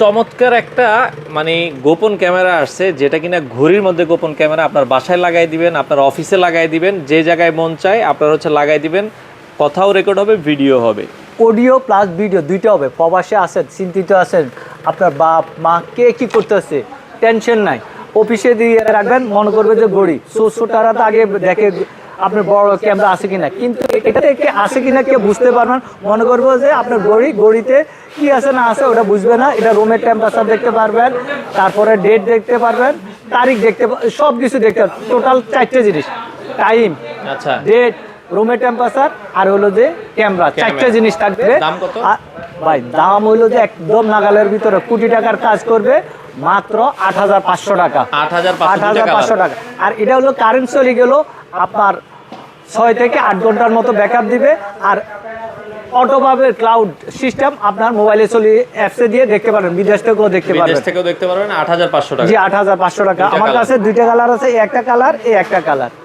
চমৎকার একটা মানে গোপন ক্যামেরা আসছে, যেটা কিনা ঘড়ির মধ্যে গোপন ক্যামেরা, আপনার বাসায় লাগাই দিবেন, আপনার অফিসে লাগাই দিবেন, যে জায়গায় মন চায়, আপনার হচ্ছে লাগাই দিবেন, কথাও রেকর্ড হবে ভিডিও হবে। অডিও প্লাস ভিডিও দুইটা হবে, প্রবাসে আছেন, চিন্তিত আছেন, আপনার বাপ, মা, কে কি করতেছে? টেনশন নাই। অফিসে দিয়ে রাখবেন, মনে করবে যে গড়ি সো ছোটারা তো আগে দেখে আপনার বড় ক্যামেরা আছে কিনা। কিন্তু এটা থেকে আছে কিনা কেউ বুঝতে পারবেন মনে করব যে আপনার গড়ি গড়িতে কি আছে না আছে ওটা বুঝবে না। এটা রুমের টেম্পারেচার দেখতে পারবেন তারপরে ডেট দেখতে পারবেন তারিখ দেখতে সব কিছু দেখতে টোটাল চারটে জিনিস। টাইম আচ্ছা। ডেট রুমের টেম্পারেচার আর হলো যে ক্যামেরা চারটে জিনিস থাকবে। ভাই দাম হইল যে একদম নাগালের ভিতরে কোটি টাকার কাজ করবে মাত্র আট হাজার পাঁচশো টাকা। আট হাজার পাঁচশো টাকা। আর এটা হলো কারেন্ট চলে গেল আপনার ছয় থেকে আট ঘণ্টার মতো ব্যাকআপ দিবে আর অটোভাবে ক্লাউড সিস্টেম আপনার মোবাইলে চলে অ্যাপসে দিয়ে দেখতে পারেন বিদেশ থেকেও দেখতে বিদেশ থেকেও দেখতে পারবেন আট হাজার পাঁচশো টাকা। জি আট হাজার পাঁচশো টাকা। আমার কাছে দুইটা কালার আছে এই একটা কালার এই একটা কালার